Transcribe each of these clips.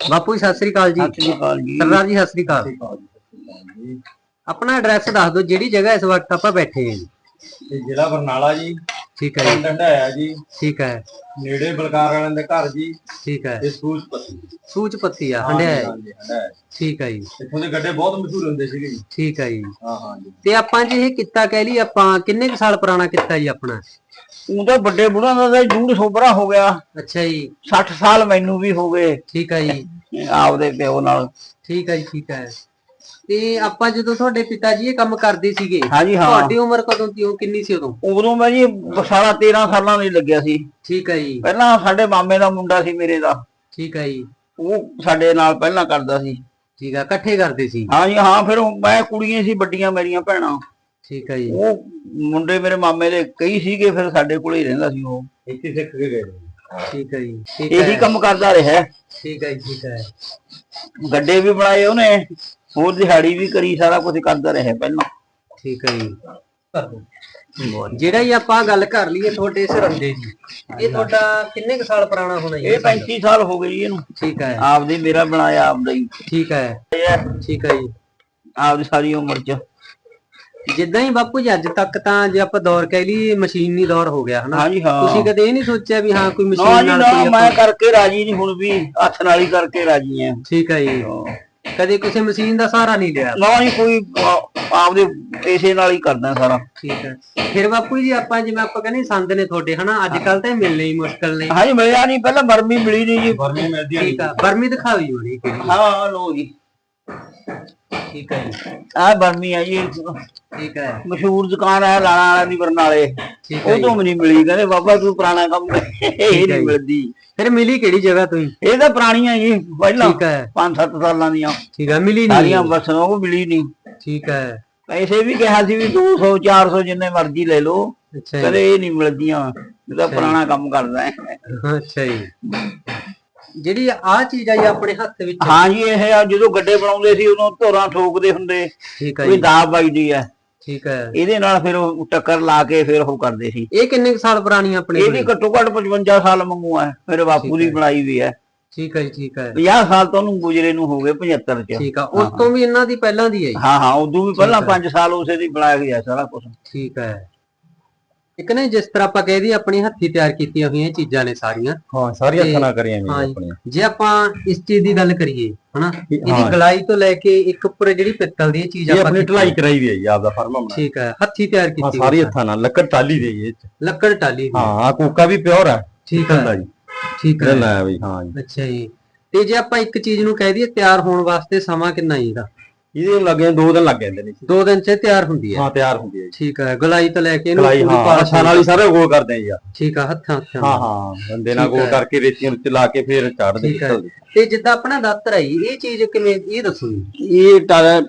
ਬਾਪੂ ਜੀ ਸਤਿ ਸ੍ਰੀ ਅਕਾਲ ਜੀ। ਸਤਿ ਸ੍ਰੀ ਅਕਾਲ ਜੀ। ਸਰਦਾਰ ਜੀ ਸਤਿ ਸ੍ਰੀ ਅਕਾਲ। ਆਪਣਾ ਐਡਰੈਸ ਦੱਸ ਦਿਓ ਜਿਹੜੀ ਜਗ੍ਹਾ ਇਸ ਵਕਤ ਆਪਾਂ ਬੈਠੇ ਹਾਂ ਜੀ। ਇਹ ਜ਼ਿਲ੍ਹਾ ਬਰਨਾਲਾ ਜੀ ਠੀਕ ਹੈ ਜੀ। ਪਿੰਡ ਹੰਡਾਇਆ ਜੀ। ਠੀਕ ਹੈ। ਨੇੜੇ ਬਲਕਾਰ ਵਾਲਿਆਂ ਦੇ ਘਰ ਜੀ। ਠੀਕ ਹੈ। ਇਹ ਸੂਚ ਪੱਤੀ ਸੂਚ ਪੱਤੀ ਆ ਹੰਡਿਆ ਠੀਕ ਹੈ ਜੀ। ਇੱਥੋਂ ਦੇ ਗੱਡੇ ਬਹੁਤ ਮਸ਼ਹੂਰ ਹੁੰਦੇ ਸੀਗੇ ਜੀ। ਠੀਕ ਹੈ ਜੀ। ਹਾਂ ਹਾਂ ਜੀ ਤੇ ਆਪਾਂ ਜੇ ਇਹ ਕਿੱਤਾ ਕਹਿ ਲਈ ਆਪਾਂ ਕਿੰਨੇ ਕੁ ਸਾਲ ਪੁਰਾਣਾ ਕਿੱਤਾ ਜੀ ਆਪਣਾ? ਉਹ ਤਾਂ ਵੱਡੇ ਬੁੜਾਂ ਦਾ ਤਾਂ ਜੂੜ ਸੋਬਰਾ ਹੋ ਗਿਆ। ਅੱਛਾ ਜੀ। 60 ਸਾਲ ਮੈਨੂੰ ਵੀ ਹੋ ਗਏ। ਠੀਕ ਹੈ ਜੀ। ਆਪਦੇ ਪਿਓ ਨਾਲ। ਠੀਕ ਹੈ ਜੀ ਠੀਕ ਹੈ ਤੇ ਆਪਾਂ ਜਦੋਂ ਤੁਹਾਡੇ ਪਿਤਾ ਜੀ ਇਹ ਕੰਮ ਕਰਦੇ ਸੀਗੇ ਹਾਂਜੀ ਹਾਂ। ਤੁਹਾਡੀ ਉਮਰ ਕਦੋਂ ਸੀ? ਉਹ ਕਿੰਨੀ ਸੀ ਉਦੋਂ? ਉਦੋਂ ਮੈਂ ਜੀ ਸਾਰਾ 13 ਸਾਲਾਂ ਦਾ ਹੀ ਲੱਗਿਆ ਸੀ। ਠੀਕ ਹੈ ਜੀ। ਪਹਿਲਾਂ ਸਾਡੇ ਮਾਮੇ ਦਾ ਮੁੰਡਾ ਸੀ ਮੇਰੇ ਦਾ। ਠੀਕ ਹੈ ਜੀ। ਉਹ ਸਾਡੇ ਨਾਲ ਪਹਿਲਾਂ ਕਰਦਾ ਸੀ। ਠੀਕ ਹੈ ਇਕੱਠੇ ਕਰਦੇ ਸੀ? ਹਾਂਜੀ ਹਾਂ ਫਿਰ ਮੈਂ ਕੁੜੀਆਂ ਸੀ ਵੱਡੀਆਂ ਮੇਰੀਆਂ ਭੈਣਾਂ। ਠੀਕ ਹੈ ਜੀ। ਉਹ ਮੁੰਡੇ ਮੇਰੇ ਮਾਮੇ ਦੇ ਕਈ ਸੀਗੇ ਫਿਰ ਸਾਡੇ ਕੋਲੇ ਹੀ ਰਹਿੰਦਾ ਸੀ ਉਹ। ਇੱਥੇ ਸਿੱਖ ਕੇ ਗਏ ਠੀਕ ਹੈ ਜੀ ਠੀਕ ਇਹੀ ਹੈ ਕੰਮ ਕਰਦਾ ਰਿਹਾ। ਠੀਕ ਹੈ ਜੀ ਠੀਕ ਹੈ ਗੱਡੇ ਵੀ ਬਣਾਏ ਉਹਨੇ ਹੋਰ ਦਿਹਾੜੀ ਵੀ ਕਰੀ ਸਾਰਾ ਕੁਝ ਕਰਦਾ ਰਿਹਾ ਪਹਿਲਾਂ। ਠੀਕ ਹੈ ਜੀ। ਜਿਹੜਾ ਹੀ ਆਪਾਂ ਗੱਲ ਕਰ ਲਈਏ ਤੁਹਾਡੇ ਸਰੰਦੇ ਦੀ ਇਹ ਤੁਹਾਡਾ ਕਿੰਨੇ ਕੁ ਸਾਲ ਪੁਰਾਣਾ ਹੋਣਾ ਜੀ? ਇਹ 35 ਸਾਲ ਹੋ ਗਏ ਜੀ ਇਹਨੂੰ। ਠੀਕ ਹੈ ਆਪਦੇ ਮੇਰਾ ਬਣਾਇਆ ਆਪਦਾ ਹੀ। ਠੀਕ ਹੈ। ਠੀਕ ਹੈ ਜੀ। ਆਪਦੀ ਸਾਰੀ ਉਮਰ ਚ। ਜਿੱਦਾਂ ਹੀ ਬਾਪੂ ਜੀ ਅੱਜ ਤੱਕ ਤਾਂ ਜੇ ਆਪਾਂ ਦੌਰ ਕਹਿ ਲਈ ਮਸ਼ੀਨੀ ਦੌਰ ਹੋ ਗਿਆ ਹਨਾ? ਹਾਂਜੀ ਹਾਂ। ਤੁਸੀਂ ਕਦੇ ਇਹ ਨਹੀਂ ਸੋਚਿਆ ਵੀ ਹਾਂ ਕੋਈ ਨਾ ਮਸ਼ੀਨ ਨਾਲ ਨਾ ਕੋਈ ਮੈਂ ਆਪਾਂ- ਕਰਕੇ ਰਾਜੀ ਨਹੀਂ ਹੁਣ ਵੀ ਹੱਥ ਨਾਲ ਹੀ ਕਰਕੇ ਰਾਜੀ ਆ ਠੀਕ ਹੈ ਜੀ। ਕਦੇ ਕਿਸੇ ਮਸ਼ੀਨ ਦਾ ਸਹਾਰਾ ਨਹੀਂ ਲਿਆ? ਨਾ ਜੀ ਕੋਈ ਆਪਦੇ ਪੈਸੇ ਨਾਲ ਹੀ ਕਰਦਾ ਸਾਰਾ। ਠੀਕ ਹੈ। ਫਿਰ ਬਾਪੂ ਜੀ ਆਪਾਂ ਜਿਵੇਂ ਆਪਾਂ ਕਹਿੰਦੇ ਸੰਦ ਨੇ ਤੁਹਾਡੇ ਹਨਾ? ਅੱਜ ਕੱਲ ਤਾਂ ਮਿਲਣੇ ਹੀ ਮੁਸ਼ਕਲ ਨੇ। ਹਾਂਜੀ ਮਿਲਿਆ ਨਹੀਂ ਪਹਿਲਾਂ ਬਰਮੀ ਮਿਲੀ ਨਹੀਂ ਜੀ। ਵਰਮੀ ਮਿਲਦੀ ਆ ਠੀਕ ਆ ਬਰਮੀ ਦਿਖਾਵੀ ਹੋਣੀ ਹਾਂ ਲੋ ਜੀ। ਠੀਕ ਹੈ ਜੀ। ਆ ਬਰਮੀ ਆ ਜੀ। ਠੀਕ ਹੈ। ਮਸ਼ਹੂਰ ਦੁਕਾਨ ਹੈ ਲਾਣਾ ਵਾਲਾ ਦੀ ਬਰਨਾਲੇ ਠੀਕ ਹੈ ਉਹ ਜੀ। ਤੋਂ ਨਹੀਂ ਮਿਲੀ। ਕਹਿੰਦੇ ਬਾਬਾ ਤੂੰ ਪੁਰਾਣਾ ਕੰਮ। ਇਹ ਨਹੀਂ ਜੀ। ਮਿਲਦੀ। ਫਿਰ ਮਿਲੀ ਕਿਹੜੀ ਜਗ੍ਹਾ ਤੋਂ ਹੀ ਇਹ ਤਾਂ ਪੁਰਾਣੀਆਂ ਜੀ ਪਹਿਲਾਂ ਠੀਕ ਹੈ। 5-7 ਸਾਲਾਂ ਦੀਆਂ। ਠੀਕ ਹੈ ਮਿਲੀ ਸਾਰੀਆਂ ਨਹੀਂ ਬਸ ਉਹ ਮਿਲੀ ਨਹੀਂ। ਠੀਕ ਹੈ। ਪੈਸੇ ਵੀ ਕਿਹਾ ਸੀ ਵੀ 200 400 ਜਿੰਨੇ ਮਰਜ਼ੀ ਲੈ ਲਓ। ਜੀ। ਕਦੇ ਇਹ ਨਹੀਂ ਮਿਲਦੀਆਂ। ਇਹ ਤਾਂ ਪੁਰਾਣਾ ਕੰਮ ਕਰਦਾ। ਹੈ ਅੱਛਾ ਜੀ। ਜਿਹੜੀ ਆਹ ਚੀਜ਼ ਆ ਆਪਣੇ ਹੱਥ ਵਿੱਚ ਹਾਂ ਜੀ ਇਹ ਆ ਜਦੋਂ ਗੱਡੇ ਬਣਾਉਂਦੇ ਸੀ ਉਦੋਂ ਧੋਰਾਂ ਠੋਕਦੇ ਹੁੰਦੇ। ਠੀਕ ਹੈ ਕੋਈ ਦਾਬ ਵੱਜਦੀ ਹੈ ਠੀਕ ਹੈ ਇਹਦੇ ਨਾਲ ਫਿਰ ਉਹ ਟੱਕਰ ਲਾ ਕੇ ਫਿਰ ਉਹ ਕਰਦੇ ਸੀ। ਇਹ ਕਿੰਨੇ ਕੁ ਸਾਲ ਪੁਰਾਣੀ ਆ ਆਪਣੇ ਇਹਦੀ ਕੋਲ? ਘੱਟੋ ਘੱਟ 55 ਸਾਲ ਮੰਗੂ ਹੈ ਮੇਰੇ ਬਾਪੂ ਦੀ ਬਣਾਈ ਵੀ ਹੈ ਠੀਕ ਹੈ ਜੀ ਠੀਕ ਹੈ 50 ਸਾਲ ਤੋਂ ਉਹਨੂੰ ਗੁਜਰੇ ਨੂੰ ਹੋ ਗਏ 75 ਚ। ਠੀਕ ਆ। ਉਸ ਤੋਂ ਵੀ ਇਹਨਾਂ ਦੀ ਪਹਿਲਾਂ ਦੀ ਹੈ ਜੀ ਹਾਂ ਹਾਂ ਉਦੋਂ ਵੀ ਪਹਿਲਾਂ 5 ਸਾਲ ਉਸੇ ਦੀ ਬਣਾਇਆ ਗਿਆ ਸਾਰਾ ਕੁਝ ਠੀਕ ਹੈ ਇੱਕ ਨੇ ਜਿਸ ਤਰ੍ਹਾਂ ਆਪਾਂ ਕਹਿ ਦਈਏ ਆਪਣੀ ਹੱਥੀ ਤਿਆਰ ਕੀਤੀਆਂ ਹੋਈਆਂ ਚੀਜ਼ਾਂ ਨੇ ਸਾਰੀਆਂ। ਹਾਂ ਸਾਰੀਆਂ ਤੇ- ਹੱਥਾਂ ਨਾਲ ਕਰੀਆਂ ਹਾਂ ਜੀ। ਆਪਣੀਆਂ। ਜੇ ਆਪਾਂ ਇਸ ਚੀਜ਼ ਦੀ ਗੱਲ ਕਰੀਏ ਹਨਾ? ਇਹਦੀ ਹਾਂ। ਗਲਾਈ ਤੋਂ ਲੈ ਕੇ ਇੱਕ ਉੱਪਰ ਜਿਹੜੀ ਪਿੱਤਲ ਦੀ ਇਹ ਚੀਜ਼ ਇਹ ਆਪਾਂ ਆਪਣੀ ਕੀਤੀ ਢਲਾਈ ਕਰਾਈ ਵੀ ਹੈ ਜੀ ਆਪਦਾ ਫਰਮਾ ਬਣਾ ਠੀਕ ਹੈ ਹੱਥੀ ਤਿਆਰ ਹਾਂ ਕੀਤੀ ਸਾਰੀ ਹੋਈ। ਹੱਥਾਂ ਨਾਲ ਲੱਕੜ ਟਾਲੀ ਦੀ ਹੈ ਇਹ ਚ। ਲੱਕੜ ਟਾਲੀ ਹੋਈ। ਹਾਂ। ਆ ਕੋਕਾ ਵੀ ਪਿਓਰ ਹੈ ਠੀਕ ਹੈ ਜੀ। ਠੀਕ ਹੈ। ਲਾਇਆ ਵੀ ਹਾਂ ਜੀ। ਅੱਛਾ ਜੀ। ਤੇ ਜੇ ਆਪਾਂ ਇੱਕ ਚੀਜ਼ ਨੂੰ ਕਹਿ ਦਈਏ ਤਿਆਰ ਹੋਣ ਵਾਸਤੇ ਸਮਾਂ ਕਿੰਨਾ ਜੀ ਇਹਦਾ? ਇਹਦੇ ਲੱਗੇ ਦੋ ਦਿਨ ਲੱਗ ਜਾਂਦੇ ਨੇ। ਦੋ ਦਿਨ ਚ ਇਹ ਤਿਆਰ ਹੁੰਦੀ ਹੈ ਹਾਂ ਤਿਆਰ ਹੁੰਦੀ ਹੈ ਜੀ ਠੀਕ ਹੈ ਗਲਾਈ ਤੋਂ ਲੈ ਕੇ ਇਹਨੂੰ ਪੂਰੀ ਹਾਂ ਪਾਲਸ਼ ਨਾਲ ਹੀ ਸਾਰੇ ਗੋਲ ਕਰਦੇ ਆ ਜੀ। ਠੀਕ ਆ ਹੱਥਾਂ ਹੱਥਾਂ ਹਾਂ। ਹਾਂ ਬੰਦੇ ਨਾਲ ਗੋਲ। ਕਰਕੇ ਰੇਤੀਆਂ ਵਿੱਚ ਲਾ ਕੇ ਫੇਰ ਚਾੜਦੇ ਠੀਕ ਹੈ। ਤੇ ਜਿੱਦਾਂ ਆਪਣਾ ਦਾਤਰ ਆਈ ਇਹ ਚੀਜ਼ ਕਿਵੇਂ ਇਹ ਦੱਸੋ ਇਹ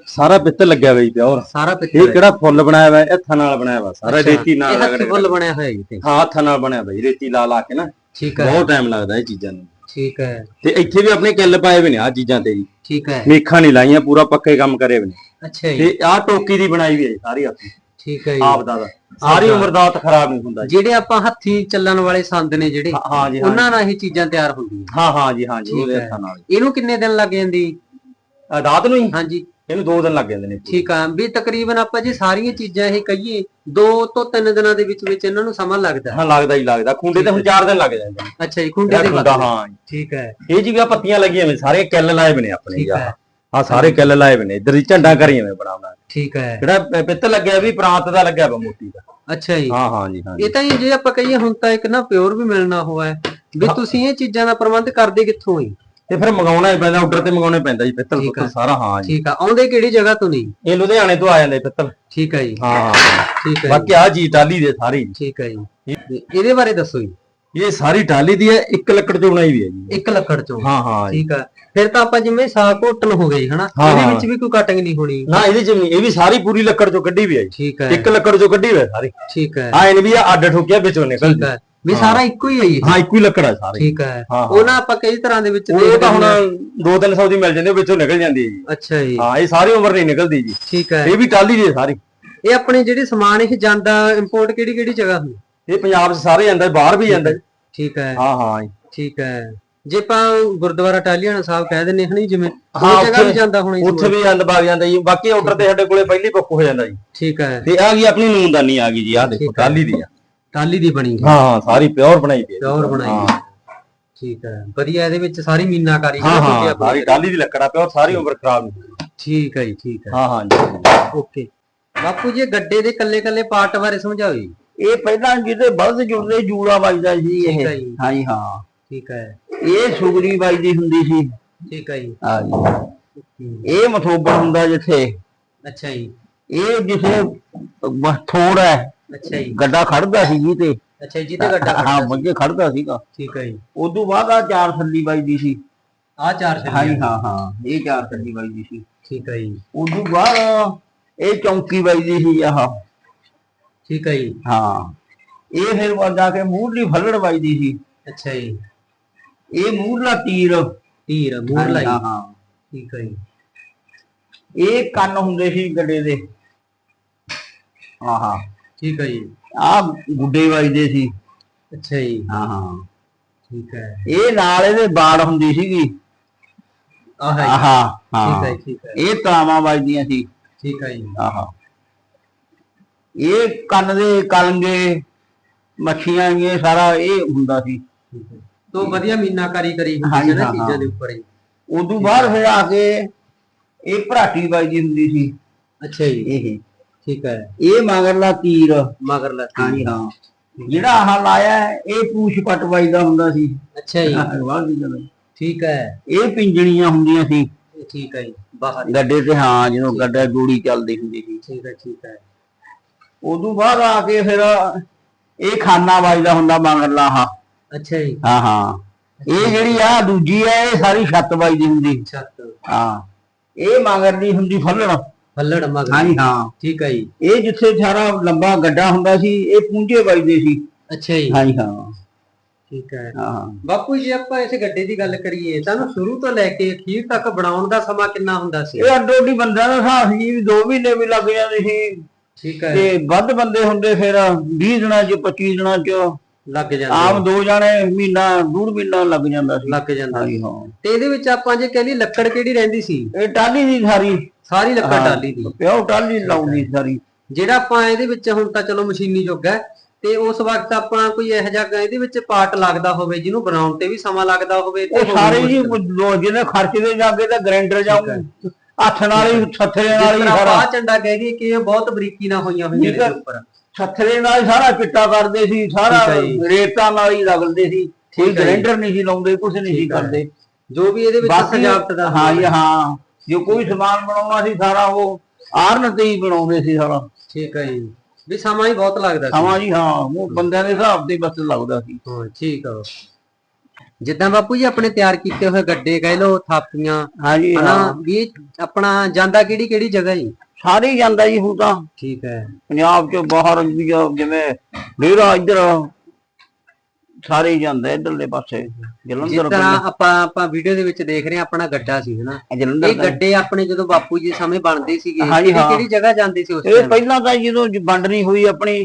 ਸਾਰਾ ਪਿੱਤਲ ਲੱਗਿਆ ਹੋਇਆ ਜੀ ਪਿਓਰ ਸਾਰਾ ਇਹ ਪਿੱਤਲ ਕਿਹੜਾ ਫੁੱਲ ਬਣਾਇਆ ਹੋਇਆ ਹੈ? ਹੱਥਾਂ ਨਾਲ ਬਣਾਇਆ ਹੋਇਆ ਸਾਰਾ ਰੇਤੀ ਨਾਲ ਇਹ ਲੱਗਦਾ ਫੁੱਲ ਬਣਿਆ ਹੋਇਆ ਜੀ ਹਾਂ ਹੱਥਾਂ ਨਾਲ ਬਣਿਆ ਬਈ ਰੇਤੀ ਲਾ ਲਾ ਕੇ ਨਾ ਠੀਕ ਹੈ ਬਹੁਤ ਟਾਈਮ ਲੱਗਦਾ ਇਹ ਚੀਜ਼ਾਂ ਨੂੰ ਠੀਕ ਹੈ। ਤੇ ਇੱਥੇ ਵੀ ਆਪਣੇ ਕਿੱਲ ਪਾਏ ਹੋਏ ਨੇ ਆ ਚੀਜ਼ਾਂ ਤੇ ਜੀ। ਠੀਕ ਹੈ। ਮੇਖਾਂ ਨਹੀਂ ਲਾਈਆਂ ਪੂਰਾ ਪੱਕੇ ਕੰਮ ਕਰੇ ਹੋਏ ਨੇ। ਅੱਛਾ ਜੀ। ਤੇ ਆਹ ਟੋਕੀ ਦੀ ਬਣਾਈ ਵੀ ਹੈ ਜੀ ਸਾਰੀ ਆਪਣੀ। ਠੀਕ ਹੈ ਜੀ। ਆਪ ਦਾ ਦਾ ਸਾਰੀ ਉਮਰ ਦਾ ਹੱਥ ਖਰਾਬ ਨਹੀਂ ਹੁੰਦਾ ਜੀ। ਜਿਹੜੇ ਆਪਾਂ ਹੱਥੀ ਚੱਲਣ ਵਾਲੇ ਸੰਦ ਨੇ ਜਿਹੜੇ ਹਾਂ- ਹਾਂ ਜੀ ਹਾਂ ਉਹਨਾਂ ਨਾਲ ਇਹ ਚੀਜ਼ਾਂ ਤਿਆਰ ਹੁੰਦੀਆਂ। ਹਾਂ ਹਾਂ ਜੀ ਹਾਂ ਜੀ ਉਹਦੇ। ਹੱਥਾਂ ਨਾਲ। ਇਹਨੂੰ ਕਿੰਨੇ ਦਿਨ ਲੱਗ ਜਾਂਦੀ? ਰਾਤ ਨੂੰ ਹੀ। ਹਾਂਜੀ। ਇਹਨੂੰ ਦੋ ਦਿਨ ਲੱਗ ਜਾਂਦੇ ਨੇ ਠੀਕ ਆ ਵੀ ਤਕਰੀਬਨ ਆਪਾਂ ਜੇ ਸਾਰੀਆਂ ਚੀਜ਼ਾਂ ਇਹ ਕਹੀਏ ਦੋ ਤੋਂ ਤਿੰਨ ਦਿਨਾਂ ਦੇ ਵਿੱਚ ਵਿੱਚ ਇਹਨਾਂ ਨੂੰ ਸਮਾਂ ਲੱਗਦਾ। ਹਾਂ ਲੱਗਦਾ ਹੀ ਲੱਗਦਾ। ਖੁੰਡੇ ਤੇ ਹੁਣ ਚਾਰ ਦਿਨ ਲੱਗ ਜਾਂਦੇ ਨੇ। ਅੱਛਾ ਜੀ ਖੁੰਡੇ ਦੇ ਖੁੰਡਾ ਹਾਂ ਠੀਕ ਹੈ ਇਹ ਜੀ ਵੀ ਆਹ ਪੱਤੀਆਂ ਲੱਗੀਆਂ ਨੇ ਸਾਰੇ ਕਿੱਲ ਲਾਏ ਹੋਏ ਨੇ ਆਪਣੇ ਠੀਕ ਆ ਹੈ ਆ। ਸਾਰੇ ਕਿੱਲ ਲਾਏ ਹੋਏ ਨੇ ਇਧਰ ਦੀ ਝੰਡਾ ਕਰੀਆਂ ਮੈਂ ਬਣਾਉਣਾ ਠੀਕ ਹੈ ਜਿਹੜਾ ਪ- ਪਿੱਤਲ ਲੱਗਿਆ ਵੀ ਪ੍ਰਾਂਤ ਦਾ ਲੱਗਿਆ ਵਾ ਮੋਤੀ ਦਾ। ਅੱਛਾ ਜੀ। ਹਾਂ ਹਾਂ ਜੀ ਹਾਂ। ਇਹ ਤਾਂ ਜੀ ਜੇ ਆਪਾਂ ਕਹੀਏ ਹੁਣ ਤਾਂ ਇੱਕ ਨਾ ਪਿਓਰ ਵੀ ਮਿਲਣਾ ਹੋਇਆ ਵੀ ਤੁਸੀਂ ਇਹ ਚੀਜ਼ਾਂ ਦਾ ਪ੍ਰਬੰਧ ਕਰਦੇ ਕਿੱਥੋਂ ਹੀ ਤੇ ਫਿਰ ਮੰਗਾਉਣਾ ਹੀ ਪੈਂਦਾ ਆਰਡਰ ਤੇ ਮੰਗਾਉਣੇ ਪੈਂਦਾ ਜੀ ਪਿੱਤਲ ਪੁੱਤਲ ਆ। ਸਾਰਾ ਹਾਂ ਜੀ। ਠੀਕ ਆ। ਆਉਂਦੇ ਕਿਹੜੀ ਜਗ੍ਹਾ ਤੋਂ ਨਹੀਂ? ਇਹ ਲੁਧਿਆਣੇ ਤੋਂ ਆ ਜਾਂਦੇ ਪਿੱਤਲ। ਠੀਕ ਹੈ ਜੀ। ਹਾਂ। ਠੀਕ ਜੀ, ਬਾਕੀ ਆ ਜੀ ਟਾਲੀ ਦੇ ਸਾਰੀ ਠੀਕ ਹੈ ਜੀ। ਇਹਦੇ ਬਾਰੇ ਦੱਸੋ ਜੀ। ਇਹ ਸਾਰੀ ਟਾਲੀ ਦੀ ਹੈ ਇੱਕ ਲੱਕੜ ਚੋਂ ਬਣਾਈ ਵੀ ਹੈ ਜੀ। ਇੱਕ ਲੱਕੜ ਚੋਂ। ਹਾਂ ਹਾਂ। ਠੀਕ ਆ। ਫਿਰ ਤਾਂ ਆਪਾਂ ਜਿਵੇਂ ਸਾਗ ਘੋਟਣ ਹੋ ਗਈ ਹਨਾ? ਇਹਦੇ। ਵਿੱਚ ਵੀ ਕੋਈ ਕਟਿੰਗ ਨਹੀਂ ਹੋਣੀ। ਨਾ ਇਹਦੇ ਚ ਵੀ ਨਹੀਂ, ਇਹ ਵੀ ਸਾਰੀ ਪੂਰੀ ਲੱਕੜ ਚੋਂ ਕੱਢੀ ਵੀ ਹੈ ਜੀ। ਠੀਕ ਹੈ ਇੱਕ ਲੱਕੜ ਚੋਂ ਕੱਢੀ ਹੋਈ ਹੈ ਸਾਰੀ। ਠੀਕ ਹੈ ਆ ਇਹਨੇ ਵੀ ਅੱਡ ਠੋਕਿਆ ਵਿੱਚੋਂ ਨਿਕਲ ਠੀਕ ਹੈ ਵੀ ਸਾਰਾ ਇੱਕੋ ਹੀ ਹੈ ਜੀ। ਹਾਂ ਇੱਕੋ ਹੀ ਲੱਕੜ ਹੈ ਸਾਰੀ। ਠੀਕ ਹੈ। ਉਹ ਨਾ ਆਪਾਂ ਕਈ ਤਰ੍ਹਾਂ ਦੇ ਵਿੱਚ ਉਹ ਤਾਂ ਹੁਣ ਹਾਂ। 2-300 ਦੀ ਮਿਲ ਜਾਂਦੀ ਉਹ ਵਿੱਚੋਂ ਨਿਕਲ ਜਾਂਦੀ ਹੈ ਜੀ। ਅੱਛਾ ਜੀ। ਹਾਂ ਇਹ ਸਾਰੀ ਉਮਰ ਨਹੀਂ ਨਿਕਲਦੀ ਜੀ। ਠੀਕ ਹੈ। ਇਹ ਵੀ ਟਾਲੀ ਦੀ ਸਾਰੀ। ਇਹ ਆਪਣੇ ਜਿਹੜੇ ਸਮਾਨ ਇਹ ਜਾਂਦਾ ਇੰਪੋਰਟ ਕਿਹੜੀ ਕਿਹੜੀ ਜਗ੍ਹਾ ਹੁੰਦੀ? ਇਹ ਪੰਜਾਬ 'ਚ ਸਾਰੇ ਜਾਂਦਾ ਬਾਹਰ ਵੀ ਜਾਂਦਾ ਜੀ। ਠੀਕ ਹੈ। ਹਾਂ ਹਾਂ ਜੀ। ਠੀਕ ਹੈ। ਜੇ ਆਪਾਂ ਗੁਰਦੁਆਰਾ ਟਾਲੀਆਣਾ ਸਾਹਿਬ ਕਹਿ ਦਿੰਨੇ ਹਣੀ ਜਿਵੇਂ ਉਹ ਜਗ੍ਹਾ ਵੀ ਜਾਂਦਾ ਹੋਣਾ ਉੱਥੇ ਵੀ ਅੰਦ ਵਗ ਜਾਂਦਾ ਜੀ। ਬਾਕੀ ਆਰਡਰ ਤੇ ਸਾਡੇ ਕੋਲੇ ਪਹਿਲੀ ਬੁੱਕ ਹੋ ਜਾਂਦਾ ਜੀ। ਠੀਕ ਹੈ। ਤੇ ਆ ਗਈ ਆਪਣੀ ਨੂਨਦਾਨੀ ਆ ਗਈ ਜੀ ਆ ਦੇਖੋ। ਟਾਲੀ ਦੀ ਆ। ਟਾਲੀ ਦੀ ਬਣੀ ਗਈ ਹਾਂ ਹਾਂ ਸਾਰੀ ਪਿਓਰ ਬਣਾਈ ਹੈ। ਪਿਓਰ ਬਣਾਈ ਹਾਂ। ਠੀਕ ਹੈ। ਵਧੀਆ ਇਹਦੇ ਵਿੱਚ ਸਾਰੀ ਮੀਨਾਕਾਰੀ ਹੈ ਹਾਂ ਹਾਂ। ਸਾਰੀ ਟਾਲੀ ਦੀ ਲੱਕੜਾ ਪਿਓਰ ਸਾਰੀ ਉਮਰ ਖਰਾਬ ਨਹੀਂ। ਠੀਕ ਹੈ ਜੀ ਠੀਕ ਹੈ। ਹਾਂ ਹਾਂ ਜੀ ਓਕੇ। ਬਾਪੂ ਜੀ ਗੱਡੇ ਦੇ ਕੱਲੇ ਕੱਲੇ ਪਾਰਟ ਬਾਰੇ ਸਮਝਾਓ ਜੀ। ਇਹ ਪਹਿਲਾਂ ਜਿਹਦੇ ਬਲਦ ਜੁੜਦੇ ਜੂੜਾ ਵੱਜਦਾ ਸੀ ਇਹ। ਹੈ ਜੀ। ਹਾਂ ਠੀਕ ਹੈ। ਇਹ ਸੁਗਰੀ ਵੱਜਦੀ ਹੁੰਦੀ ਸੀ। ਠੀਕ ਹੈ ਜੀ। ਹਾਂ ਜੀ। ਇਹ ਮਥੋਬਰ ਹੁੰਦਾ ਜਿੱਥੇ। ਅੱਛਾ ਜੀ। ਇਹ ਜਿਸੇ ਥੋੜ ਹੈ। ਅੱਛਾ ਜੀ। ਗੱਡਾ ਖੜਦਾ ਸੀ ਜੀ ਤੇ। ਅੱਛਾ ਜੀ ਜਿਹਦੇ ਗੱਡਾ ਹਾਂ ਖੜਦਾ ਸੀ। ਮੰਗੇ ਖੜਦਾ ਸੀਗਾ। ਠੀਕ ਹੈ ਜੀ। ਉਦੋਂ ਬਾਅਦ ਆ ਚਾਰ ਥੱਲੀ ਵੱਜਦੀ ਸੀ। ਆ ਚਾਰ ਛੱਲੀਆਂ ਹਾਂ ਹਾਂ ਇਹ ਚਾਰ ਥੱਲੀ ਵੱਜਦੀ ਸੀ। ਠੀਕ ਹੈ ਜੀ। ਉਦੋਂ ਬਾਅਦ ਇਹ ਚੌਂਕੀ ਵੱਜਦੀ ਸੀ ਆਹ। ਠੀਕ ਹੈ ਜੀ। ਹਾਂ ਇਹ ਫਿਰ ਜਾ ਕੇ ਮੂਹਰਲੀ ਫੱਲੜ ਵੱਜਦੀ ਸੀ। ਅੱਛਾ ਜੀ। ਇਹ ਮੂਹਰਲਾ ਤੀਰ। ਧੀਰ ਮੂਰ ਲਾਈ ਹਾਂ। ਹਾਂ ਠੀਕ ਹੈ ਜੀ। ਇਹ ਕੰਨ ਹੁੰਦੇ ਸੀ ਗੱਡੇ ਦੇ। ਹਾਂ ਹਾਂ ਠੀਕ ਹੈ ਜੀ। ਆ ਗੁੱਡੇ ਵੱਜਦੇ ਸੀ। ਅੱਛਾ ਜੀ। ਹਾਂ ਹਾਂ। ਠੀਕ ਹੈ ਇਹ ਨਾਲ ਇਹਦੇ ਬਾੜ ਹੁੰਦੀ ਸੀਗੀ। ਆਹ ਹੈ ਆਹਾ। ਠੀਕ ਹਾਂ ਹੈ ਠੀਕ ਹੈ ਇਹ ਤਾਵਾਂ ਵੱਜਦੀਆਂ ਸੀ। ਠੀਕ ਹੈ ਜੀ। ਆਹਾ। ਇਹ ਕੰਨ ਦੇ ਕਲੰਗੇ ਮੱਛੀਆਂ ਇਹ ਸਾਰਾ ਇਹ ਹੁੰਦਾ ਸੀ। ਹੈ ਤੋਂ ਵਧੀਆ ਮੀਨਾਕਾਰੀ ਕਰੀ ਹੁੰਦੀ ਹੈ ਨਾ ਹਾਂ, ਚੀਜ਼ਾਂ ਹਾਂ। ਦੇ ਉੱਪਰ ਜੀ ਉਦੋਂ ਬਾਅਦ ਫਿਰ ਆ ਕੇ ਇਹ ਭਰਾਟੀ ਵੱਜਦੀ ਹੁੰਦੀ ਸੀ। ਅੱਛਾ ਜੀ। ਇਹ। ਠੀਕ ਹੈ। ਇਹ ਮਗਰਲਾ ਤੀਰ। ਮਗਰ ਲੱਤੀ ਹਾਂਜੀ ਹਾਂ। ਜਿਹੜਾ ਆਹ ਲਾਇਆ ਹੈ, ਇਹ ਪੂਛ ਪਟ ਵੱਜਦਾ ਹੁੰਦਾ ਸੀ। ਅੱਛਾ ਜੀ। ਬਾਹਰ ਦੀ ਗੱਲ। ਹੈ। ਠੀਕ ਹੈ। ਇਹ ਪਿੰਜਣੀਆਂ ਹੁੰਦੀਆਂ ਸੀ। ਇਹ ਠੀਕ ਹੈ ਜੀ ਬਾਹਰ। ਗੱਡੇ ਤੇ ਹਾਂ ਜਦੋਂ ਗੱਡਾ ਜੋੜੀ ਚੱਲਦੀ ਹੁੰਦੀ ਸੀ। ਠੀਕ ਹੈ ਠੀਕ ਹੈ। ਉਦੋਂ ਬਾਅਦ ਆ ਕੇ ਫਿਰ ਇਹ ਖਾਨਾ ਵੱਜਦਾ ਹੁੰਦਾ ਮਗਰਲਾ ਆਹ। ਅੱਛਾ ਜੀ। ਹਾਂ ਹਾਂ। ਇਹ ਜਿਹੜੀ ਆ ਦੂਜੀ ਆ ਇਹ ਸਾਰੀ ਛੱਤ ਵੱਜਦੀ ਹੁੰਦੀ। ਛੱਤ। ਹਾਂ। ਇਹ ਮਗਰਲੀ ਹੁੰਦੀ ਫੱਲਣ। ਫੱਲੜ ਮਗਰ। ਹਾਂਜੀ ਹਾਂ। ਠੀਕ ਹੈ ਜੀ। ਇਹ ਜਿੱਥੇ ਸਾਰਾ ਲੰਬਾ ਗੱਡਾ ਹੁੰਦਾ ਸੀ ਇਹ ਪੁੰਜੇ ਵੱਜਦੇ ਸੀ। ਅੱਛਾ ਜੀ। ਹਾਂਜੀ ਹਾਂ। ਠੀਕ ਹੈ। ਹਾਂ ਬਾਪੂ ਜੀ ਆਪਾਂ ਇਸ ਗੱਡੇ ਦੀ ਗੱਲ ਕਰੀਏ ਤਾਂ ਨਾ ਸ਼ੁਰੂ ਤੋਂ ਲੈ ਕੇ ਅਖੀਰ ਤੱਕ ਬਣਾਉਣ ਦਾ ਸਮਾਂ ਕਿੰਨਾ ਹੁੰਦਾ ਸੀ? ਇਹ ਅੱਡੋ ਅੱਡੀ ਬੰਦਿਆਂ ਦਾ ਹਿਸਾਬ ਸੀ ਵੀ 2 ਮਹੀਨੇ ਵੀ ਲੱਗ ਜਾਂਦੇ ਸੀ। ਠੀਕ ਹੈ। ਤੇ ਵੱਧ ਬੰਦੇ ਹੁੰਦੇ ਫਿਰ 20 ਦਿਨਾਂ ਚ 25 ਦਿਨਾਂ ਚ। ਲੱਗ ਜਾਂਦਾ ਆਮ ਦੋ ਜਾਣੇ ਮਹੀਨਾ ਡੂਢ ਮਹੀਨਾ ਲੱਗ ਜਾਂਦਾ ਸੀ। ਲੱਗ ਜਾਂਦਾ ਹਾਂ। ਤੇ ਇਹਦੇ ਵਿੱਚ ਆਪਾਂ ਜੇ ਕਹਿ ਲਈ ਲੱਕੜ ਕਿਹੜੀ ਰਹਿੰਦੀ ਸੀ? ਇਹ ਟਾਲੀ ਦੀ ਸਾਰੀ। ਸਾਰੀ ਲੱਕੜ। ਡਾਲੀ ਦੀ। ਪਿਓ ਟਾਲੀ ਲਾਉਂਦੀ ਸਾਰੀ। ਜਿਹੜਾ ਆਪਾਂ ਇਹਦੇ ਵਿੱਚ ਹੁਣ ਤਾਂ ਚਲੋ ਮਸ਼ੀਨੀ ਯੁੱਗ ਹੈ ਤੇ ਉਸ ਵਕਤ ਆਪਣਾ ਕੋਈ ਇਹੋ ਜਿਹਾ ਇਹਦੇ ਵਿੱਚ ਪਾਰਟ ਲੱਗਦਾ ਹੋਵੇ ਜਿਹਨੂੰ ਬਣਾਉਣ ਤੇ ਵੀ ਸਮਾਂ ਲੱਗਦਾ ਹੋਵੇ ਤੇ ਸਾਰੇ ਜੀ ਜਿਹਨੇ ਖਰਚਦੇ ਜਾਗੇ ਤਾਂ ਗ੍ਰੈਂਡਰ ਜਾਊ ਹੱਥ ਨਾਲ ਹੀ ਛੱਥਰੇ ਨਾਲ ਹੀ ਸਾਰਾ। ਆਹ ਝੰਡਾ ਕਹਿ ਦਈਏ ਕਿ ਇਹ ਬਹੁਤ ਬਰੀਕੀ ਨਾਲ ਹੋਈਆਂ ਹੋਈਆਂ ਨੇ ਉੱਪਰ। ਛੱਥਰੇ ਨਾਲ ਹੀ ਸਾਰਾ ਚਿੱਟਾ ਕਰਦੇ ਸੀ ਸਾਰਾ। ਰੇਤਾਂ ਨਾਲ ਹੀ ਰਗੜਦੇ ਸੀ। ਕੋਈ। ਗ੍ਰੈਂਡਰ ਨਹੀਂ ਸੀ ਲਾਉਂਦੇ ਕੁਝ ਨਹੀਂ ਸੀ। ਕਰਦੇ। ਜੋ ਵੀ ਇਹਦੇ ਵਿੱਚ ਸਜਾਵਟ ਦਾ ਹਾਂ ਜੀ ਹਾਂ। ਜੋ ਕੋਈ ਸਮਾਨ ਬਣਾਉਣਾ ਸੀ ਸਾਰਾ ਉਹ ਆਰਨ ਤੇ ਹੀ ਬਣਾਉਂਦੇ ਸੀ ਸਾਰਾ। ਠੀਕ ਹੈ ਜੀ। ਵੀ ਸਮਾਂ ਹੀ ਬਹੁਤ ਲੱਗਦਾ ਸੀ। ਸਮਾਂ ਜੀ ਹਾਂ ਉਹ ਬੰਦਿਆਂ ਦੇ ਹਿਸਾਬ ਤੇ ਬਸ ਲੱਗਦਾ ਸੀ। ਹਾਂ ਠੀਕ ਆ। ਜਿੱਦਾਂ ਬਾਪੂ ਜੀ ਆਪਣੇ ਤਿਆਰ ਕੀਤੇ ਹੋਏ ਗੱਡੇ ਕਹਿ ਲੋ ਥਾਪੀਆਂ ਹਾਂ। ਜੀ ਹਨਾ ਹਾਂ ਵੀ ਆਪਣਾ ਜਾਂਦਾ ਕਿਹੜੀ ਕਿਹੜੀ ਜਗ੍ਹਾ ਜੀ? ਸਾਰੇ ਜਾਂਦਾ ਜੀ ਹੁਣ ਤਾਂ। ਠੀਕ ਹੈ। ਪੰਜਾਬ ਚ ਬਾਹਰ ਜਿਵੇਂ ਡੇਰਾ ਇੱਧਰ ਸਾਰੇ ਹੀ ਜਾਂਦੇ ਇੱਧਰਲੇ ਪਾਸੇ ਜਿਸ ਜਲੰਧਰ ਤਰ੍ਹਾਂ ਆਪਾਂ ਆਪਾਂ ਵੀਡੀਓ ਦੇ ਵਿੱਚ ਦੇਖ ਰਹੇ ਹਾਂ ਆਪਣਾ ਗੱਡਾ ਸੀ ਹਨਾ? ਜਲੰਧਰ ਇਹ ਦਾ। ਗੱਡੇ ਆਪਣੇ ਜਦੋਂ ਬਾਪੂ ਜੀ ਸਮੇਂ ਬਣਦੇ ਸੀਗੇ ਹਾਂਜੀ, ਕਿਹੜੀ ਹਾਂ। ਕਿਹੜੀ ਜਗ੍ਹਾ ਜਾਂਦੇ ਸੀ ਉਸ ਇਹ ਪਹਿਲਾਂ ਤਾਂ ਜਦੋਂ ਜ- ਵੰਡ ਨਹੀਂ ਹੋਈ ਆਪਣੀ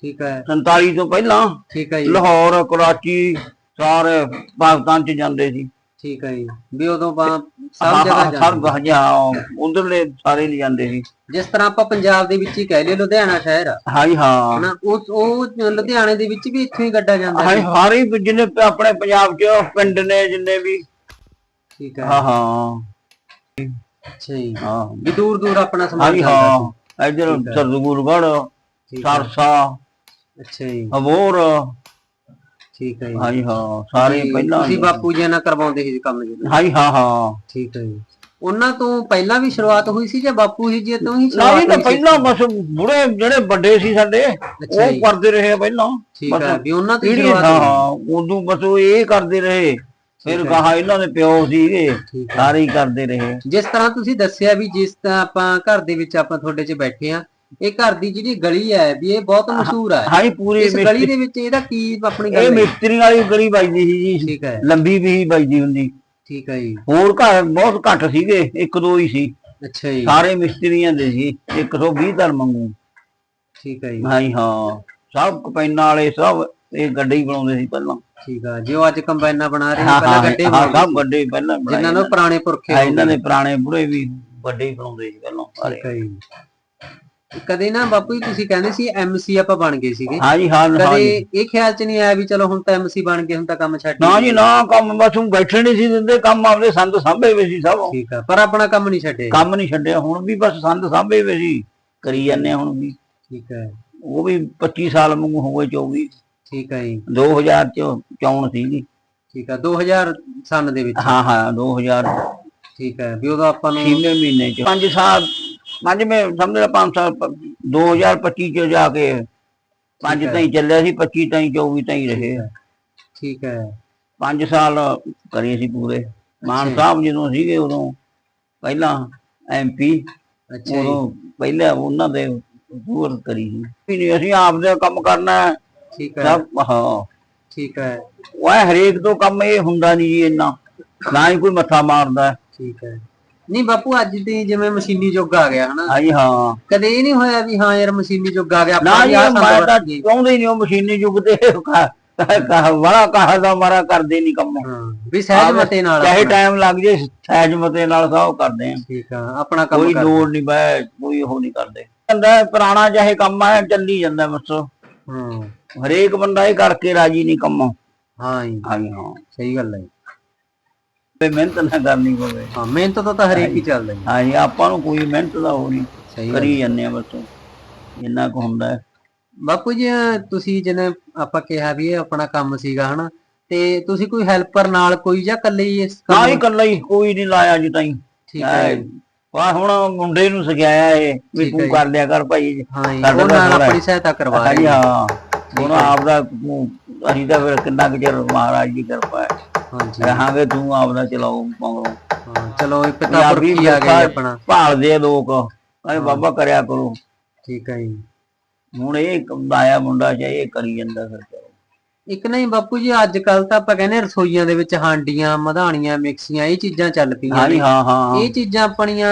ਠੀਕ ਹੈ। 47 ਤੋਂ ਪਹਿਲਾਂ ਠੀਕ ਹੈ ਜੀ। ਲਾਹੌਰ ਕਰਾਚੀ ਸਾਰੇ ਪਾਕਿਸਤਾਨ ਚ ਜਾਂਦੇ ਸੀ। ਠੀਕ ਹੈ ਜੀ। ਵੀ ਉਦੋਂ ਬਾ ਸਭ ਜਗ੍ਹਾ ਜਾਂਦੇ। ਸਭ ਹਾਂ ਉਧਰਲੇ ਸਾਰੇ ਲੈ ਜਾਂਦੇ ਸੀ ਜਿਸ ਤਰ੍ਹਾਂ ਆਪਾਂ ਪੰਜਾਬ ਦੇ ਵਿੱਚ ਹੀ ਕਹਿ ਲਈਏ ਲੁਧਿਆਣਾ ਸ਼ਹਿਰ ਆ। ਹਾਂਜੀ ਹਾਂ। ਹਨਾ ਉਸ ਉਹ ਲੁਧਿਆਣੇ ਦੇ ਵਿੱਚ ਵੀ ਇੱਥੋਂ ਹੀ ਗੱਡਾ ਜਾਂਦਾ ਹਾਂ ਸਾਰੇ ਜਿੰਨੇ ਆਪਣੇ ਪੰਜਾਬ ਚ ਪਿੰਡ ਨੇ ਜਿੰਨੇ ਵੀ। ਠੀਕ ਹੈ। ਹਾਂ ਹਾਂ। ਅੱਛਾ ਜੀ। ਹਾਂ। ਵੀ ਦੂਰ ਦੂਰ ਆਪਣਾ ਜਾਂਦਾ ਹਾਂ। ਇੱਧਰ ਹੈ। ਸਰਦੂਲਗੜ੍ਹ ਸੀ ਠੀਕ ਹੈ। ਸਰਸਾ ਅੱਛਾ ਜੀ। ਅਬੋਰ ਠੀਕ ਹੈ ਜੀ। ਹਾਂਜੀ ਹਾਂ ਸਾਰੇ ਤੁਸੀਂ- ਪਹਿਲਾਂ ਤੁਸੀਂ ਬਾਪੂ ਜੀ ਨਾਲ ਕਰਵਾਉਂਦੇ ਸੀ ਕੰਮ ਜੀ ਹਾਂਜੀ ਹਾਂ ਹਾਂ। ਠੀਕ ਹੈ ਜੀ। ਉਹਨਾਂ ਤੋਂ ਪਹਿਲਾਂ ਵੀ ਸ਼ੁਰੂਆਤ ਹੋਈ ਸੀ ਜਾਂ ਬਾਪੂ ਜੀ ਜੀ ਤੋਂ ਹੀ ਨਹੀਂ ਸ਼ੁਰੂਆਤ ਤਾਂ ਹੋਈ ਸੀ? ਪਹਿਲਾਂ ਬਸ ਬੁੜੇ ਜਿਹੜੇ ਵੱਡੇ ਸੀ ਸਾਡੇ ਉਹ ਕਰਦੇ ਰਹੇ ਆ ਪਹਿਲਾਂ। ਠੀਕ ਹੈ ਵੀ ਉਹਨਾਂ ਤੋਂ ਹੀ ਸ਼ੁਰੂਆਤ ਹਾਂ ਹੋਈ। ਹਾਂ ਉਦੋਂ ਬਸ ਉਹ ਇਹ ਕਰਦੇ ਰਹੇ। ਫਿਰ ਠੀਕ ਹੈ। ਕਹਾ ਇਹਨਾਂ ਦੇ ਪਿਓ ਸੀਗੇ ਠੀਕ ਹੈ। ਸਾਰੇ ਹੀ ਕਰਦੇ ਰਹੇ। ਜਿਸ ਤਰ੍ਹਾਂ ਤੁਸੀਂ ਦੱਸਿਆ ਵੀ ਜਿਸ ਤਰ੍ਹਾਂ ਆਪਾਂ ਘਰ ਦੇ ਵਿੱਚ ਆਪਾਂ ਤੁਹਾਡੇ 'ਚ ਬੈਠੇ ਆ ਇਹ ਘਰ ਦੀ ਜਿਹੜੀ ਗਲੀ ਹੈ ਵੀ ਇਹ ਬਹੁਤ ਮਸ਼ਹੂਰ ਹੈ। ਹਾਂਜੀ ਪੂਰੀ ਇਸ ਗਲੀ ਦੇ ਵਿੱਚ ਇਹਦਾ ਕੀ ਆਪਣੀ ਇਹ ਗੱਲ ਹੈ? ਮਿਸਤਰੀ ਵਾਲੀ ਗਲੀ ਵੱਜਦੀ ਸੀ ਜੀ ਠੀਕ ਹੈ। ਲੰਬੀ ਵੀ ਵੱਜਦੀ ਹੁੰਦੀ। ਠੀਕ ਹੈ ਜੀ। ਹੋਰ ਘਰ ਬਹੁਤ ਘੱਟ ਸੀਗੇ ਇੱਕ ਦੋ ਹੀ ਸੀ। ਅੱਛਾ ਜੀ। ਸਾਰੇ ਮਿਸਤਰੀਆਂ ਦੇ ਸੀ 120 ਧਰ ਮੰਗੂ ਠੀਕ ਹੈ ਜੀ। ਹਾਂਜੀ ਹਾਂ। ਸਭ ਕਪੈਨਾਂ ਵਾਲੇ ਸਭ ਇਹ ਗੱਡੇ ਹੀ ਬਣਾਉਂਦੇ ਸੀ ਪਹਿਲਾਂ। ਠੀਕ ਆ ਜੋ ਅੱਜ ਕੰਬਾਈਨਾਂ ਬਣਾ ਰਹੇ ਨੇ ਹਾਂ ਪਹਿਲਾਂ ਹਾਂ ਗੱਡੇ ਹਾਂ ਸਭ ਹੀ ਪਹਿਲਾਂ ਜਿਨ੍ਹਾਂ ਨੂੰ ਪੁਰਾਣੇ ਪੁਰਖੇ ਹਾਂ, ਹੋ ਇਹਨਾਂ। ਦੇ ਪੁਰਾਣੇ ਬੁੜੇ ਵੀ ਵੱਡੇ ਹੀ ਬਣਾਉਂਦੇ ਸੀ ਪਹਿਲਾਂ ਠੀਕ ਆ ਜੀ। ਕਦੇ ਨਾ ਬਾਪੂ ਜੀ ਤੁਸੀਂ ਕਹਿੰਦੇ ਸੀ ਐਮਸੀ ਆਪਾਂ ਬਣ ਗਏ ਸੀਗੇ। ਹਾਂ ਜੀ ਹਾਂ ਹਾਂ ਕਦੇ ਇਹ ਖਿਆਲ ਚ ਨਹੀਂ ਆਇਆ ਵੀ ਚਲੋ ਹੁਣ ਤਾਂ ਐਮਸੀ ਬਣ ਗਏ ਹੁਣ ਤਾਂ ਕੰਮ ਛੱਡ ਨਾ ਜੀ ਨਾ ਕੰਮ ਬਸ ਹੁਣ ਬੈਠੇ ਨਹੀਂ ਸੀ ਦਿੰਦੇ ਕੰਮ ਆਪਦੇ ਸੰਦ ਸਾਂਭੇ ਵੇ ਸੀ ਸਭ। ਠੀਕ ਆ ਪਰ ਆਪਣਾ ਕੰਮ ਨਹੀਂ ਛੱਡੇ। ਕੰਮ ਨਹੀਂ ਛੱਡਿਆ ਹੁਣ ਵੀ ਬਸ ਸੰਦ ਸਾਂਭੇ ਵੇ ਸੀ ਕਰੀ ਜਾਂਦੇ ਹੁਣ ਵੀ। ਠੀਕ ਹੈ ਉਹ ਵੀ 25 ਸਾਲ ਵਾਂਗੂ ਹੋ ਗਏ 24 ਠੀਕ ਹੈ ਜੀ। 2000 ਚ ਚੌਣ ਸੀਗੀ ਠੀਕ ਆ 2000 ਸਨ ਦੇ ਵਿੱਚ। ਹਾਂ ਹਾਂ 2000 ਠੀਕ ਹੈ ਵੀ ਉਦੋਂ ਆਪਾਂ ਨੂੰ ਛੇਵੇਂ ਮਹੀਨੇ ਚ। ਪੰਜ ਸਾਲ ਪੰਜਵੇਂ ਸਮਝ ਲੈ 5 ਸਾਲ ਪ- 2025 ਚ ਜਾ ਕੇ ਪੰਜ। ਤਾਈਂ ਚੱਲਿਆ ਸੀ 25 ਤਾਈਂ 24 ਤਾਈਂ ਰਹੇ ਠੀਕ ਹੈ। ਪੰਜ ਸਾਲ ਕਰੇ ਸੀ ਪੂਰੇ। ਮਾਨ। ਸਾਹਿਬ ਜਦੋਂ ਸੀਗੇ ਉਦੋਂ ਪਹਿਲਾਂ ਐਮਪੀ ਅੱਛਾ ਉਦੋਂ ਪਹਿਲਾਂ ਉਹਨਾਂ ਦੇ ਦੂਰ ਕਰੀ ਸੀ। ਨਹੀਂ ਅਸੀਂ ਆਪਦੇ ਕੰਮ ਕਰਨਾ ਠੀਕ ਹੈ। ਸਭ ਹਾਂ। ਠੀਕ ਹੈ। ਉਹ ਹਰੇਕ ਤੋਂ ਕੰਮ ਇਹ ਹੁੰਦਾ ਨਹੀਂ ਜੀ ਇੰਨਾ। ਨਾ ਹੀ ਕੋਈ ਮੱਥਾ ਮਾਰਦਾ। ਠੀਕ ਹੈ। ਨਹੀਂ ਬਾਪੂ ਅੱਜ ਦੀ ਜਿਵੇਂ ਮਸ਼ੀਨੀ ਯੁੱਗ ਆ ਗਿਆ ਹਨਾ? ਹਾਂਜੀ ਹਾਂ। ਕਦੇ ਇਹ ਨਹੀਂ ਹੋਇਆ ਵੀ ਹਾਂ ਯਾਰ ਮਸ਼ੀਨੀ ਯੁੱਗ ਆ ਗਿਆ ਨਾ ਜੀ ਮੈਂ ਤਾਂ। ਚਾਹੁੰਦੇ ਹੀ ਨਹੀਂ ਉਹ ਮਸ਼ੀਨੀ ਯੁੱਗ ਤੇ ਬੜਾ ਕਹਾ ਦਾ ਮਾਰਾ ਕਰਦੇ ਨਹੀਂ ਕੰਮ। ਹਾਂ ਵੀ ਸਹਿਜ ਮਤੇ ਨਾਲ ਚਾਹੇ। ਟਾਈਮ ਲੱਗ ਜੇ ਸਹਿਜ ਮਤੇ ਨਾਲ ਸਭ ਕਰਦੇ ਆ ਠੀਕ ਆ ਆਪਣਾ ਕੰਮ ਕੋਈ ਲੋੜ ਨਹੀਂ ਬੈ ਕੋਈ ਉਹ ਨਹੀਂ ਕਰਦੇ। ਕਹਿੰਦਾ ਪੁਰਾਣਾ ਚਾਹੇ ਕੰਮ ਆ ਚੱਲੀ ਜਾਂਦਾ ਬਸ। ਹਾਂ। ਹਰੇਕ ਬੰਦਾ ਇਹ ਕਰਕੇ ਰਾਜੀ ਨਹੀਂ ਕੰਮ। ਹਾਂ ਜੀ। ਹਾਂ। ਸਹੀ ਗੱਲ ਹੈ। ਜੀ। ਤੇ ਮਿਹਨਤ ਨਾ ਕਰਨੀ ਪਵੇ ਹਾਂ ਮਿਹਨਤ ਤੋਂ ਤਾਂ ਹਰੇਕ ਹੀ ਚੱਲਦਾ ਜੀ। ਹਾਂਜੀ ਆਪਾਂ ਨੂੰ ਕੋਈ ਮਿਹਨਤ ਦਾ ਉਹ ਨਹੀਂ। ਕਰੀ ਜਾਂਦੇ ਆ ਬਸ। ਜਿੰਨਾ ਕੁ ਹੁੰਦਾ ਹੈ। ਬਾਪੂ ਜੀ ਤੁਸੀਂ ਜਿਵੇਂ ਆਪਾਂ ਕਿਹਾ ਵੀ ਇਹ ਆਪਣਾ ਕੰਮ ਸੀਗਾ ਹਨਾ? ਤੇ ਤੁਸੀਂ ਕੋਈ ਹੈਲਪਰ ਨਾਲ ਕੋਈ ਜਾਂ ਇਕੱਲੇ ਹੀ ਇਸ ਨਾ ਕੰਮ ਹੀ ਨੂੰ- ਇਕੱਲਾ ਹੀ। ਕੋਈ ਨਹੀਂ ਲਾਇਆ ਅਜੇ ਤਾਈਂ। ਠੀਕ ਹੈ ਜੀ। ਵਾ ਹੁਣ ਮੁੰਡੇ ਨੂੰ ਸਿਖਾਇਆ ਇਹ ਵੀ ਹੈ ਤੂੰ ਜੀ। ਕਰ ਲਿਆ ਕਰ ਭਾਈ। ਹਾਂ ਜੀ, ਸਾਡਾ ਨਾਲ ਆਪਣੀ ਸਹਾਇਤਾ ਕਰਵਾ ਰਹੇ। ਹਾਂ। ਹੁਣ ਹੈ। ਆਪਦਾ ਤੂੰ- ਅਸੀਂ ਤਾਂ ਫਿਰ ਕਿੰਨਾ ਕੁ ਚਿਰ ਮਹਾਰਾਜ ਦੀ ਕਿਰਪਾ ਹੈ। ਹਾਂਜੀ। ਰਹਾਂਗੇ ਤੂੰ ਆਪਦਾ ਚਲਾਓ ਮਗਰੋਂ। ਹਾਂ ਚਲੋ ਇਹ ਪਿਤਾ ਪੁਰਖੀ ਆ ਗਿਆ ਜੀ ਆਪਣਾ। ਭਾਲਦੇ ਆ ਲੋਕ। ਕਹਿੰਦੇ ਬਾਬਾ ਕਰਿਆ ਕਰੋ। ਠੀਕ ਹੈ ਜੀ। ਹੁਣ ਇਹ ਆਇਆ ਮੁੰਡਾ ਚਾਹੇ ਇਹ ਕਰੀ ਜਾਂਦਾ ਫਿਰ। ਇੱਕ ਨਹੀਂ ਬਾਪੂ ਜੀ ਅੱਜ ਕੱਲ ਤਾਂ ਆਪਾਂ ਕਹਿੰਦੇ ਰਸੋਈਆਂ ਦੇ ਵਿੱਚ ਹਾਂਡੀਆਂ ਮਧਾਣੀਆਂ ਮਿਕਸੀਆਂ ਇਹ ਚੀਜ਼ਾਂ ਚੱਲ ਪਈਆਂ ਹਾਂ ਹਾਂ ਇਹ ਚੀਜ਼ਾਂ ਆਪਣੀਆਂ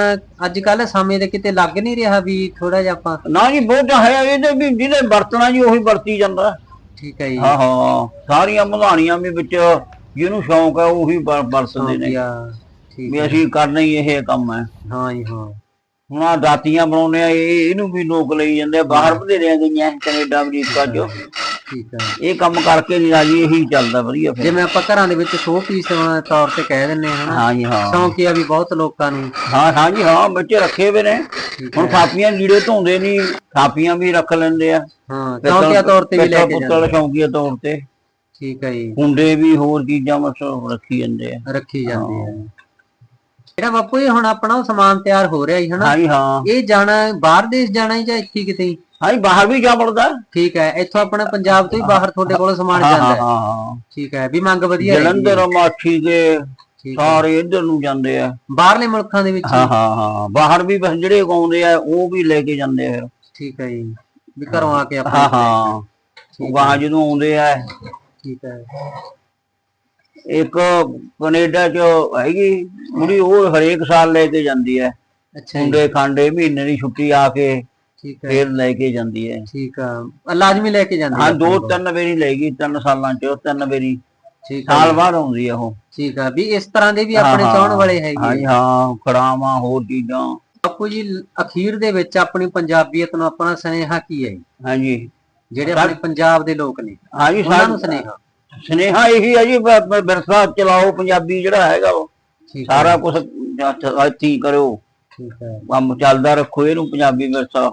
ਅੱਜ ਕੱਲ ਸਮੇਂ ਦੇ ਕਿਤੇ ਲੱਗ ਨਹੀਂ ਰਿਹਾ ਵੀ ਥੋੜਾ ਜਿਹਾ ਆਪਾਂ ਨਾ ਜੀ ਬਹੁਤ ਹੈ ਇਹਦੇ ਵੀ ਜਿਹਨੇ ਵਰਤਣਾ ਜੀ ਉਹੀ ਵਰਤੀ ਜਾਂਦਾ। ਠੀਕ ਹੈ ਜੀ। ਹਾਂ ਹਾਂ ਸਾਰੀਆਂ ਮਧਾਣੀਆਂ ਵੀ ਵਿੱਚ ਜਿਹਨੂੰ ਸ਼ੌਂਕ ਹੈ ਉਹੀ ਵਰ- ਵਰਤਦੇ ਨੇ। ਠੀਕ ਵੀ ਹੈ। ਅਸੀਂ ਕਰਨਾ ਹੀ ਇਹ ਕੰਮ ਹੈ। ਹਾਂ ਜੀ ਹਾਂ। ਹੁਣ ਆ ਦਾਤੀਆਂ ਬਣਾਉਂਦੇ ਆ ਇਹ ਇਹਨੂੰ ਵੀ ਲੋਕ ਲਈ ਜਾਂਦੇ ਆ ਬਾਹਰ ਬਧੇਰਿਆਂ ਗਈਆਂ ਕੈਨੇਡਾ ਅਮਰੀਕਾ ਚ। ਠੀਕ ਹੈ ਇਹ ਕੰਮ ਕਰਕੇ ਨਹੀਂ ਰਾਜੀ ਇਹੀ ਚੱਲਦਾ ਵਧੀਆ ਫਿਰ। ਜਿਵੇਂ ਆਪਾਂ ਘਰਾਂ ਦੇ ਵਿੱਚ ਸ਼ੋਅ ਪੀਸ ਤੌਰ ਤੇ ਕਹਿ ਦਿੰਨੇ ਹਾਂ ਹਨਾ? ਹਾਂ ਜੀ ਹਾਂ। ਸ਼ੌਂਕੀਆ ਵੀ ਬਹੁਤ ਲੋਕਾਂ ਨੂੰ। ਹਾਂ ਹਾਂ ਜੀ ਹਾਂ ਬੱਚੇ ਰੱਖੇ ਹੋਏ ਨੇ। ਹੁਣ ਥਾਪੀਆਂ ਲੀੜੇ ਧੋਂਦੇ ਨਹੀਂ ਥਾਪੀਆਂ ਵੀ ਰੱਖ ਲੈਂਦੇ ਆ। ਹਾਂ ਸ਼ੌਂਕੀਆ ਤੌਰ ਤੇ ਵੀ ਲੈ ਕੇ ਜਾਂਦੇ ਸ਼ੌਂਕੀਆ ਤੌਰ ਤੇ। ਠੀਕ ਹੈ ਜੀ। ਹੁੰਡੇ ਵੀ ਹੋਰ ਚੀਜ਼ਾਂ ਬਸ ਰੱਖੀ ਜਾਂਦੇ ਆ। ਰੱਖੀ ਜਾਂਦੀ ਹੈ ਜਿਹੜਾ ਬਾਪੂ ਇਹ ਹੁਣ ਆਪਣਾ ਸਮਾਨ ਤਿਆਰ ਹੋ ਰਿਹਾ ਹਨਾ? ਹਾਂ ਜੀ ਹਾਂ। ਇਹ ਜਾਣਾ ਬਾਹਰ ਦੇਸ਼ ਜਾਣਾ ਹੀ ਜਾਂ ਇੱਥੇ ਹੀ ਕਿਤੇ ਹੀ? ਹਾਂ ਬਾਹਰ ਵੀ ਜਾ ਪੜਦਾ ਠੀਕ ਹੈ ਇੱਥੋਂ ਆਪਣਾ ਪੰਜਾਬ ਤੋਂ ਹੀ ਬਾਹਰ ਤੁਹਾਡੇ ਕੋਲ ਸਮਾਨ ਹਾਂ ਜਾਂਦਾ ਹਾਂ। ਹੈ ਹਾਂ। ਠੀਕ ਹੈ ਵੀ ਮੰਗ ਵਧੀਆ ਹੈਗੀ ਹੈ। ਜਲੰਧਰ ਮਾਛੀ ਦੇ ਠੀਕ ਹੈ। ਸਾਰੇ ਇੱਧਰ ਨੂੰ ਜਾਂਦੇ ਆ। ਬਾਹਰਲੇ ਮੁਲਕਾਂ ਦੇ ਵਿੱਚ ਹਾਂ ਹਾਂ ਹਾਂ। ਬਾਹਰ ਵੀ ਬਸ ਜਿਹੜੇ ਆਉਂਦੇ ਆ ਉਹ ਵੀ ਲੈ ਕੇ ਜਾਂਦੇ ਆ ਠੀਕ ਹੈ ਜੀ ਵੀ ਘਰੋਂ ਆ ਕੇ ਹਾਂ ਆਪਾਂ ਹਾਂ। ਉਹ ਗਾਹਾਂ ਜਦੋਂ ਆਉਂਦੇ ਆ। ਠੀਕ ਹੈ। ਇੱਕ ਕੈਨੇਡਾ ਚ ਹੈਗੀ ਕੁੜੀ ਉਹ ਹਰੇਕ ਸਾਲ ਲੈ ਕੇ ਜਾਂਦੀ ਹੈ। ਅੱਛਾ ਜੀ। ਹੁੰਡੇ ਖਾਂਡੇ ਮਹੀਨੇ ਦੀ ਛੁੱਟੀ ਆ ਕੇ। ਠੀਕ ਹੈ। ਫੇਰ ਲੈ ਕੇ ਜਾਂਦੀ ਹੈ। ਠੀਕ ਆ। ਲਾਜ਼ਮੀ ਲੈ ਕੇ ਜਾਂਦੇ ਹਾਂ ਦੋ। ਤਿੰਨ ਵਾਰੀ ਲੈ ਗਈ ਤਿੰਨ ਸਾਲਾਂ ਚ ਉਹ ਤਿੰਨ ਵਾਰੀ। ਠੀਕ ਆ ਸਾਲ ਬਾਅਦ ਆਉਂਦੀ ਆ ਉਹ। ਠੀਕ ਆ। ਵੀ ਇਸ ਤਰ੍ਹਾਂ ਦੇ ਵੀ ਆਪਣੇ ਹਾਂ, ਚਾਹਣ ਵਾਲੇ ਹੈਗੇ ਹਾਂਜੀ ਹਾਂ ਖੜਾਵਾਂ ਹੋਰ ਚੀਜ਼ਾਂ। ਬਾਪੂ ਜੀ ਅਖੀਰ ਦੇ ਵਿੱਚ ਆਪਣੀ ਪੰਜਾਬੀਅਤ ਨੂੰ ਆਪਣਾ ਸੁਨੇਹਾ ਕੀ ਹੈ? ਹਾਂਜੀ। ਜਿਹੜੇ ਆਪਣੇ ਪੰਜਾਬ ਦੇ ਲੋਕ ਨੇ। ਹਾਂਜੀ ਉਹਨਾਂ ਨੂੰ ਸਾ- ਸੁਨੇਹਾ। ਸੁਨੇਹਾ ਇਹੀ ਹੈ ਜੀ ਵਿਰਸਾ ਚਲਾਓ ਪੰਜਾਬੀ ਜਿਹੜਾ ਹੈਗਾ ਉਹ। ਹੈ ਸਾਰਾ ਕੁਝ ਅੱਛੀ ਕਰੋ ਠੀਕ ਹੈ ਕੰਮ ਚੱਲਦਾ ਰੱਖੋ ਇਹਨੂੰ ਪੰਜਾਬੀ ਵਿਰਸਾ।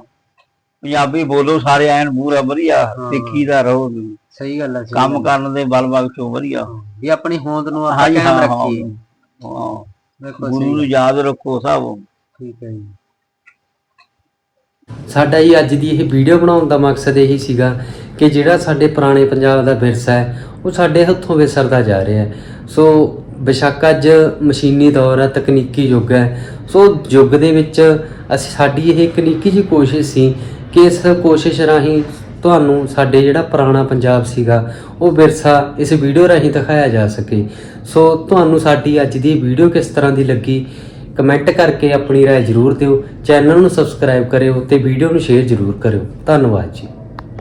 ਪੰਜਾਬੀ ਬੋਲੋ ਸਾਰੇ ਐਨ ਪੂਰਾ ਵਧੀਆ। ਸਿੱਖੀ ਦਾ ਰਹੋ ਸਹੀ ਗੱਲ ਹੈ ਕੰਮ ਕਰਨ ਦੇ ਬਲ ਬਖਸ਼ੋ ਵਧੀਆ। ਹੈ। ਵੀ ਆਪਣੀ ਹੋਂਦ ਨੂੰ ਆਪਾਂ ਕਾਇਮ ਰੱਖੀਏ। ਗੁਰੂ ਨੂੰ ਯਾਦ ਰੱਖੋ ਸਭ। ਠੀਕ ਹੈ ਜੀ। ਸਾਡਾ ਜੀ ਅੱਜ ਦੀ ਇਹ ਵੀਡੀਓ ਬਣਾਉਣ ਦਾ ਮਕਸਦ ਇਹੀ ਸੀਗਾ ਕਿ ਜਿਹੜਾ ਸਾਡੇ ਪੁਰਾਣੇ ਪੰਜਾਬ ਦਾ ਵਿਰਸਾ ਹੈ ਉਹ ਸਾਡੇ ਹੱਥੋਂ ਵਿਸਰਦਾ ਜਾ ਰਿਹਾ ਹੈ। ਸੋ ਬੇਸ਼ੱਕ ਅੱਜ ਮਸ਼ੀਨੀ ਦੌਰ ਹੈ ਤਕਨੀਕੀ ਯੁੱਗ ਹੈ। ਸੋ ਯੁੱਗ ਦੇ ਵਿੱਚ ਅਸੀਂ ਸਾਡੀ ਇਹ ਇੱਕ ਨਿੱਕੀ ਜਿਹੀ ਕੋਸ਼ਿਸ਼ ਸੀ ਕਿ ਇਸ ਕੋਸ਼ਿਸ਼ ਰਾਹੀਂ ਤੁਹਾਨੂੰ ਸਾਡੇ ਜਿਹੜਾ ਪੁਰਾਣਾ ਪੰਜਾਬ ਸੀਗਾ ਉਹ ਵਿਰਸਾ ਇਸ ਵੀਡੀਓ ਰਾਹੀਂ ਦਿਖਾਇਆ ਜਾ ਸਕੇ ਸੋ ਤੁਹਾਨੂੰ ਸਾਡੀ ਅੱਜ ਦੀ ਵੀਡੀਓ ਕਿਸ ਤਰ੍ਹਾਂ ਦੀ ਲੱਗੀ ਕਮੈਂਟ ਕਰਕੇ ਆਪਣੀ رائے ਜ਼ਰੂਰ ਦਿਓ ਚੈਨਲ ਨੂੰ ਸਬਸਕ੍ਰਾਈਬ ਕਰਿਓ ਤੇ ਵੀਡੀਓ ਨੂੰ ਸ਼ੇਅਰ ਜ਼ਰੂਰ ਕਰਿਓ ਧੰਨਵਾਦ ਜੀ